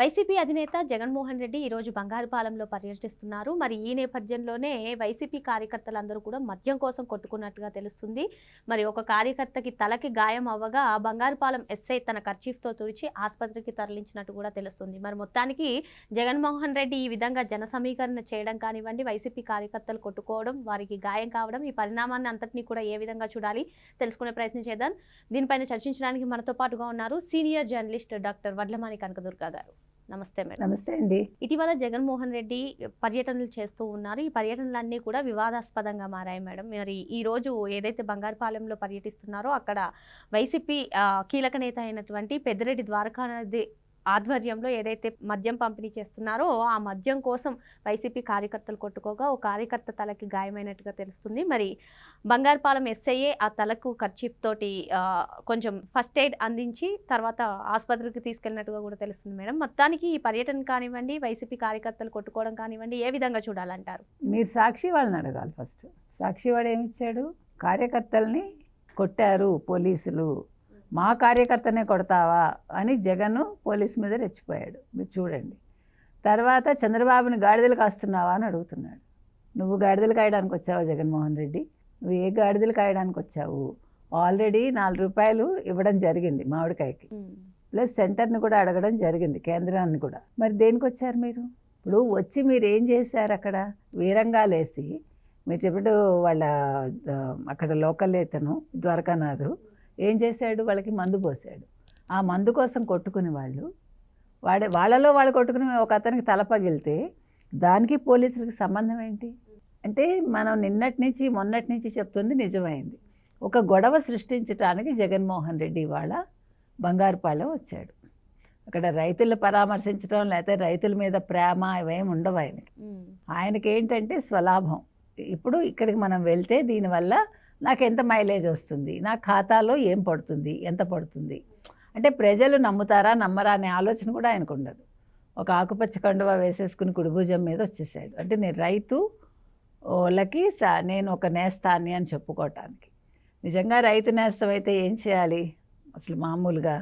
YCP అధినేత జగన్మోహన్ రెడ్డి ఈరోజు బంగారుపాలెంలో పర్యటిస్తున్నారు. మరి ఈ నేపథ్యంలోనే వైసీపీ కార్యకర్తలందరూ కూడా మద్యం కోసం కొట్టుకున్నట్టుగా తెలుస్తుంది. మరి ఒక కార్యకర్తకి తలకి గాయం అవ్వగా బంగారుపాలెం ఎస్ఐ తన ఖర్చీఫ్తో తుడిచి ఆసుపత్రికి తరలించినట్టు కూడా తెలుస్తుంది. మరి మొత్తానికి జగన్మోహన్ రెడ్డి ఈ విధంగా జన సమీకరణ చేయడం కానివ్వండి వైసీపీ కార్యకర్తలు కొట్టుకోవడం వారికి గాయం కావడం ఈ పరిణామాన్ని అంతటినీ కూడా ఏ విధంగా చూడాలి తెలుసుకునే ప్రయత్నం చేద్దాం. దీనిపైన చర్చించడానికి మనతో పాటుగా ఉన్నారు senior journalist doctor Vadlamani Kanakadurga గారు. నమస్తే మేడం. నమస్తే అండి. ఇటీవల జగన్మోహన్ రెడ్డి పర్యటనలు చేస్తూ ఉన్నారు. ఈ పర్యటనలన్నీ కూడా వివాదాస్పదంగా మారాయి మేడం. మరి ఈ రోజు ఏదైతే బంగారుపాలెంలో పర్యటిస్తున్నారో అక్కడ వైసీపీ కీలక నేత అయినటువంటి పెద్దిరెడ్డి ద్వారకానాథ్ ఆధ్వర్యంలో ఏదైతే మద్యం పంపిణీ చేస్తున్నారో ఆ మద్యం కోసం వైసీపీ కార్యకర్తలు కొట్టుకోగా ఓ కార్యకర్త తలకి గాయమైనట్టుగా తెలుస్తుంది. మరి బంగారుపాలెం ఎస్ఐఏ ఆ తలకు ఖర్చీఫ్ తోటి కొంచెం ఫస్ట్ ఎయిడ్ అందించి తర్వాత ఆసుపత్రికి తీసుకెళ్ళినట్టుగా కూడా తెలుస్తుంది మేడం. మొత్తానికి ఈ పర్యటన కానివ్వండి వైసీపీ కార్యకర్తలు కొట్టుకోవడం కానివ్వండి ఏ విధంగా చూడాలంటారు? మీరు సాక్షి వాళ్ళని అడగాలి ఫస్ట్. సాక్షి వాడు ఏమిచ్చాడు కార్యకర్తల్ని కొట్టారు పోలీసులు. మా కార్యకర్తనే కొడతావా అని జగన్ పోలీస్ మీద రెచ్చిపోయాడు. మీరు చూడండి. తర్వాత చంద్రబాబుని గాడిదలు కాస్తున్నావా అని అడుగుతున్నాడు. నువ్వు గాడిదలు కాయడానికి వచ్చావా జగన్మోహన్ రెడ్డి? నువ్వు ఏ గాడిదలు కాయడానికి వచ్చావు? ఆల్రెడీ నాలుగు రూపాయలు ఇవ్వడం జరిగింది మామిడికాయకి. ప్లస్ సెంటర్ని కూడా అడగడం జరిగింది కేంద్రాన్ని కూడా. మరి దేనికి వచ్చారు మీరు? ఇప్పుడు వచ్చి మీరు ఏం చేశారు అక్కడ? వీరంగాలేసి మీరు చెప్పినట్టు వాళ్ళ అక్కడ లోకల్ ఇతను ద్వారకానాథ్ ఏం చేశాడు? వాళ్ళకి మందు పోసాడు ఆ మందు కోసం కొట్టుకునే వాళ్ళు వాడే వాళ్ళలో వాళ్ళు కొట్టుకుని ఒక అతనికి తల పగిలితే దానికి పోలీసులకి సంబంధం ఏంటి? అంటే మనం నిన్నటి నుంచి మొన్నటి నుంచి చెప్తుంది నిజమైంది. ఒక గొడవ సృష్టించడానికి జగన్మోహన్ రెడ్డి ఇవాళ బంగారుపాలెం వచ్చాడు. అక్కడ రైతులు పరామర్శించడం లేకపోతే రైతుల మీద ప్రేమ ఇవేం ఉండవు ఆయనకి. ఆయనకి ఏంటంటే స్వలాభం. ఇప్పుడు ఇక్కడికి మనం వెళ్తే దీనివల్ల నాకు ఎంత మైలేజ్ వస్తుంది? నా ఖాతాలో ఏం పడుతుంది? ఎంత పడుతుంది? అంటే ప్రజలు నమ్ముతారా నమ్మరా అనే ఆలోచన కూడా ఆయనకు ఉండదు ఒక ఆకుపచ్చ కండువా వేసేసుకుని కుడిభుజం మీద వచ్చేసాడు. అంటే నేను రైతు వాళ్ళకి సా నేను ఒక నేస్తాన్ని అని చెప్పుకోవటానికి. నిజంగా రైతు నేస్తం అయితే ఏం చేయాలి? అసలు మామూలుగా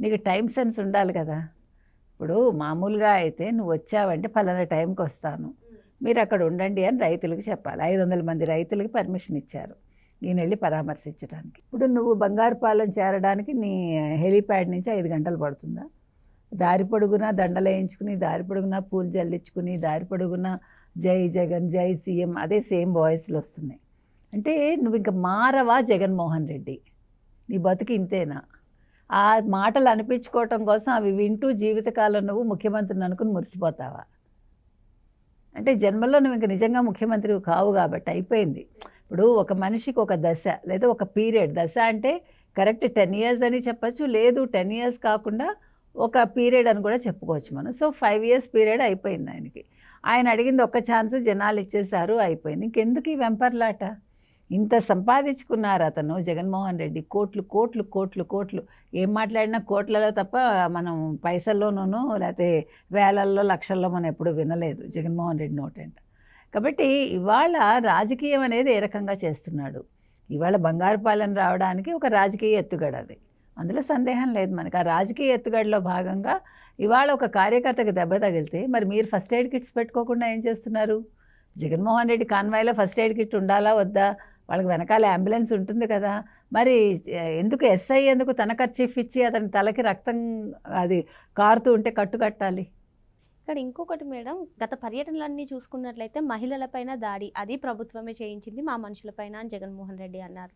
నీకు టైం సెన్స్ ఉండాలి కదా. ఇప్పుడు మామూలుగా అయితే నువ్వు వచ్చావంటే ఫలానా టైంకి వస్తాను మీరు అక్కడ ఉండండి అని రైతులకు చెప్పాలి. ఐదు వందల మంది రైతులకి పర్మిషన్ ఇచ్చారు. ఈయన వెళ్ళి పరామర్శించడానికి ఇప్పుడు నువ్వు బంగారుపాలెం చేరడానికి నీ హెలీప్యాడ్ నుంచి ఐదు గంటలు పడుతుందా? దారి పొడుగునా దండలు వేయించుకుని దారి పొడుగునా పూలు జల్లించుకుని దారి పొడుగునా జై జగన్ జై సీఎం అదే సేమ్ వాయిస్లు వస్తున్నాయి. అంటే నువ్వు ఇంకా మారవా జగన్మోహన్ రెడ్డి? నీ బతుకు ఇంతేనా? ఆ మాటలు అనిపించుకోవటం కోసం అవి వింటూ జీవితకాలం నువ్వు ముఖ్యమంత్రిని అనుకుని మురిసిపోతావా? అంటే జన్మలో నువ్వు ఇంకా నిజంగా ముఖ్యమంత్రి కావు కాబట్టి అయిపోయింది. ఇప్పుడు ఒక మనిషికి ఒక దశ లేదా ఒక పీరియడ్. దశ అంటే కరెక్ట్ టెన్ ఇయర్స్ అని చెప్పచ్చు లేదు టెన్ ఇయర్స్ కాకుండా ఒక పీరియడ్ అని కూడా చెప్పుకోవచ్చు మనం. సో ఫైవ్ ఇయర్స్ పీరియడ్ అయిపోయింది ఆయనకి. ఆయన అడిగింది ఒక్క ఛాన్స్ జనాలు ఇచ్చేశారు అయిపోయింది. ఇంకెందుకు ఈ వెంపర్లాట? ఇంత సంపాదించుకున్నారు అతను జగన్మోహన్ రెడ్డి. కోట్లు కోట్లు కోట్లు కోట్లు. ఏం మాట్లాడినా కోట్లలో తప్ప మనం పైసల్లోనూ లేకపోతే వేలల్లో లక్షల్లో మనం ఎప్పుడు వినలేదు జగన్మోహన్ రెడ్డి నోటంట. కాబట్టి ఇవాళ రాజకీయం అనేది ఏ రకంగా చేస్తున్నాడు? ఇవాళ బంగారు పాలన రావడానికి ఒక రాజకీయ ఎత్తుగడ అది. అందులో సందేహం లేదు మనకి. ఆ రాజకీయ ఎత్తుగడలో భాగంగా ఇవాళ ఒక కార్యకర్తకు దెబ్బ తగిలితే మరి మీరు ఫస్ట్ ఎయిడ్ కిట్స్ పెట్టుకోకుండా ఏం చేస్తున్నారు? జగన్మోహన్ రెడ్డి కాన్వాయ్లో ఫస్ట్ ఎయిడ్ కిట్ ఉండాలా వద్దా? వాళ్ళకి వెనకాల అంబులెన్స్ ఉంటుంది కదా. మరి ఎందుకు ఎస్ఐ ఎందుకు తన ఖర్చీఫ్ ఇచ్చి అతని తలకి రక్తం అది కారుతూ ఉంటే కట్టు కట్టాలి? ఇక్కడ ఇంకొకటి మేడం గత పర్యటనలన్నీ చూసుకున్నట్లయితే మహిళలపైన దాడి అది ప్రభుత్వమే చేయించింది మా మనుషులపైన అని జగన్మోహన్ రెడ్డి అన్నారు.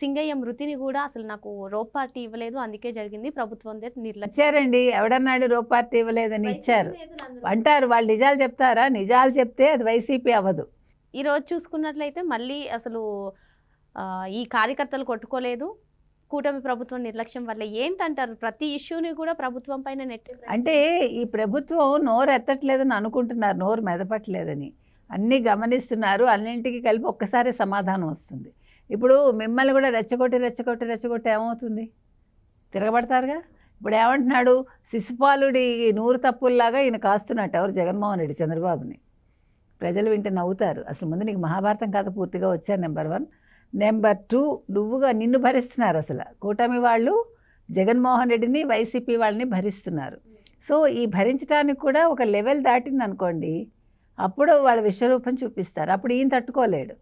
సింగయ్య మృతిని కూడా అసలు నాకు రోప్ పార్టీ ఇవ్వలేదు అందుకే జరిగింది ప్రభుత్వం నిర్లక్ష్యం. ఇచ్చారండి. ఎవడన్నాడు రో పార్టీ ఇవ్వలేదని ఇచ్చారు. అంటారు వాళ్ళు నిజాలు చెప్తారా? నిజాలు చెప్తే అది వైసీపీ అవ్వదు. ఈ రోజు చూసుకున్నట్లయితే మళ్ళీ అసలు ఈ కార్యకర్తలు కొట్టుకోలేదు. కూటమి ప్రభుత్వం నిర్లక్ష్యం వల్ల ఏంటంటారు? ప్రతి ఇష్యూని కూడా ప్రభుత్వం పైన నెట్ అంటే ఈ ప్రభుత్వం నోరు ఎత్తట్లేదని అనుకుంటున్నారు నోరు మెదపట్లేదని. అన్నీ గమనిస్తున్నారు అన్నింటికి కలిపి ఒక్కసారి సమాధానం వస్తుంది. ఇప్పుడు మిమ్మల్ని కూడా రెచ్చగొట్టి రెచ్చగొట్టి రెచ్చగొట్టి ఏమవుతుంది? తిరగబడతారుగా? ఇప్పుడు ఏమంటున్నాడు? శిశుపాలుడి నూరు తప్పుల్లాగా ఈయన కాస్తున్నట్టు ఎవరు? జగన్మోహన్ రెడ్డి చంద్రబాబుని. ప్రజలు వింటే నవ్వుతారు. అసలు ముందు నీకు మహాభారతం కథ పూర్తిగా వచ్చారు నెంబర్ వన్? నెంబర్ టూ నువ్వుగా నిన్ను భరిస్తున్నారు అసలు. కూటమి వాళ్ళు జగన్మోహన్ రెడ్డిని వైసీపీ వాళ్ళని భరిస్తున్నారు. సో ఈ భరించడానికి కూడా ఒక లెవెల్ దాటింది అనుకోండి అప్పుడు వాళ్ళ విశ్వరూపం చూపిస్తారు. అప్పుడు ఈయన తట్టుకోలేడు.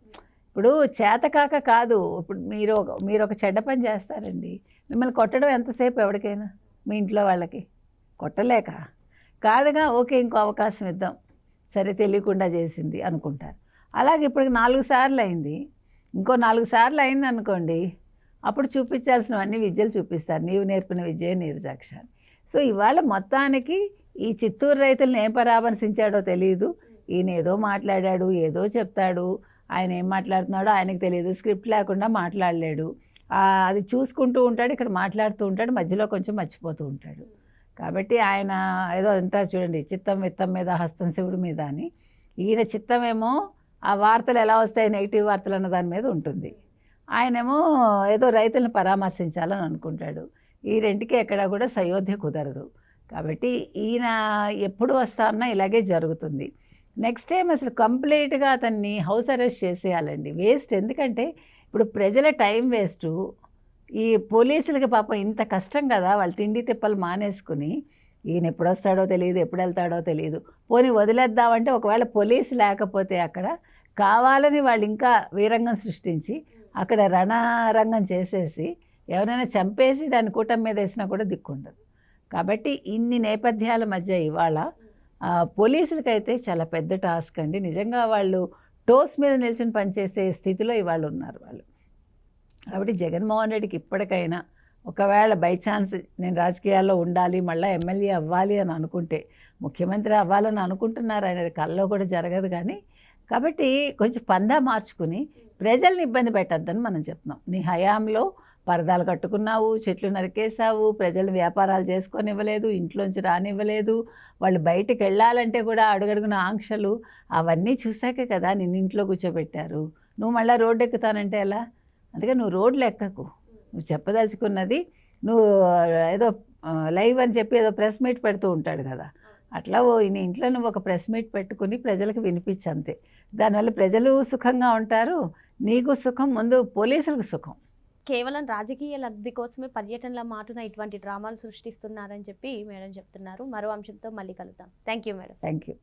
ఇప్పుడు చేతకాక కాదు ఇప్పుడు మీరు ఒక మీరు ఒక చెడ్డ పని చేస్తారండి. మిమ్మల్ని కొట్టడం ఎంతసేపు ఎవరికైనా? మీ ఇంట్లో వాళ్ళకి. కొట్టలేక. కాదుగా ఓకే ఇంకో అవకాశం ఇద్దాం. సరే తెలియకుండా చేసింది అనుకుంటారు. అలాగే ఇప్పుడు నాలుగు సార్లు అయింది. ఇంకో నాలుగు సార్లు అయింది అనుకోండి అప్పుడు చూపించాల్సినవన్నీ విద్యలు చూపిస్తారు. నీవు నేర్పిన విద్య నీరజాక్ష సో ఇవాళ మొత్తానికి ఈ చిత్తూరు రైతులను ఏం పరామర్శించాడో తెలియదు ఈయన ఏదో మాట్లాడాడు ఏదో చెప్తాడు. ఆయన ఏం మాట్లాడుతున్నాడో ఆయనకు తెలియదు స్క్రిప్ట్ లేకుండా మాట్లాడలేడు. అది చూసుకుంటూ ఉంటాడు ఇక్కడ మాట్లాడుతూ ఉంటాడు మధ్యలో కొంచెం మర్చిపోతూ ఉంటాడు. కాబట్టి ఆయన ఏదో అంటారు చూడండి చిత్తం విత్తం మీద హస్తం శివుడి మీద అని. ఈయన చిత్తమేమో ఆ వార్తలు ఎలా వస్తాయి నెగిటివ్ వార్తలు అన్న దాని మీద ఉంటుంది. ఆయనేమో ఏదో రైతులను పరామర్శించాలని అనుకుంటాడు. ఈ రెంటికి ఎక్కడ కూడా సయోధ్య కుదరదు. కాబట్టి ఈయన ఎప్పుడు వస్తా అన్నా ఇలాగే జరుగుతుంది. నెక్స్ట్ టైం అసలు కంప్లీట్గా అతన్ని హౌస్ అరెస్ట్ చేసేయాలండి. వేస్ట్. ఎందుకంటే ఇప్పుడు ప్రజల టైం వేస్టు. ఈ పోలీసులకి పాపం ఇంత కష్టం కదా. వాళ్ళు తిండి తిప్పలు మానేసుకుని ఈయన ఎప్పుడు వస్తాడో తెలియదు ఎప్పుడు వెళ్తాడో తెలియదు పోనీ వదిలేద్దామంటే ఒకవేళ పోలీసు లేకపోతే అక్కడ కావాలని వాళ్ళు ఇంకా వీరంగం సృష్టించి అక్కడ రణరంగం చేసేసి ఎవరైనా చంపేసి దాని కూటమి మీద వేసినా కూడా దిక్కుండదు కాబట్టి ఇన్ని నేపథ్యాల మధ్య ఇవాళ పోలీసులకైతే చాలా పెద్ద టాస్క్ అండి. నిజంగా వాళ్ళు టోస్ మీద నిల్చుని పనిచేసే స్థితిలో ఇవాళ ఉన్నారు వాళ్ళు. కాబట్టి జగన్మోహన్ రెడ్డికి ఇప్పటికైనా ఒకవేళ బై ఛాన్స్ నేను రాజకీయాల్లో ఉండాలి మళ్ళీ ఎమ్మెల్యే అవ్వాలి అని అనుకుంటే ముఖ్యమంత్రి అవ్వాలని అనుకుంటున్నారు ఆయన కల్లో కూడా జరగదు కానీ కాబట్టి కొంచెం పందా మార్చుకుని ప్రజల్ని ఇబ్బంది పెట్టద్దని మనం చెప్తున్నాం. నీ హయాంలో పరదాలు కట్టుకున్నావు చెట్లు నరికేసావు ప్రజలు వ్యాపారాలు చేసుకొని ఇవ్వలేదు ఇంట్లోంచి రానివ్వలేదు వాళ్ళు బయటికి వెళ్ళాలంటే కూడా అడుగడుగున ఆంక్షలు అవన్నీ చూశాకే కదా నిన్ను ఇంట్లో కూర్చోబెట్టారు. నువ్వు మళ్ళీ రోడ్డు ఎక్కుతానంటే ఎలా? అందుకే నువ్వు రోడ్లు ఎక్కకు. నువ్వు చెప్పదలుచుకున్నది నువ్వు ఏదో లైవ్ అని చెప్పి ఏదో ప్రెస్ మీట్ పెడుతూ ఉంటాడు కదా. అట్లా ఓ నీ ఇంట్లో నువ్వు ఒక ప్రెస్ మీట్ పెట్టుకుని ప్రజలకు వినిపించు అంతే. దానివల్ల ప్రజలు సుఖంగా ఉంటారు నీకు సుఖం ముందు పోలీసులకు సుఖం. కేవలం రాజకీయ లబ్ధి కోసమే పర్యటనల మాటున ఇటువంటి డ్రామాలు సృష్టిస్తున్నారని చెప్పి మేడం చెప్తున్నారు. మరో అంశంతో మళ్ళీ కలుద్దాం. Thank you madam. Thank you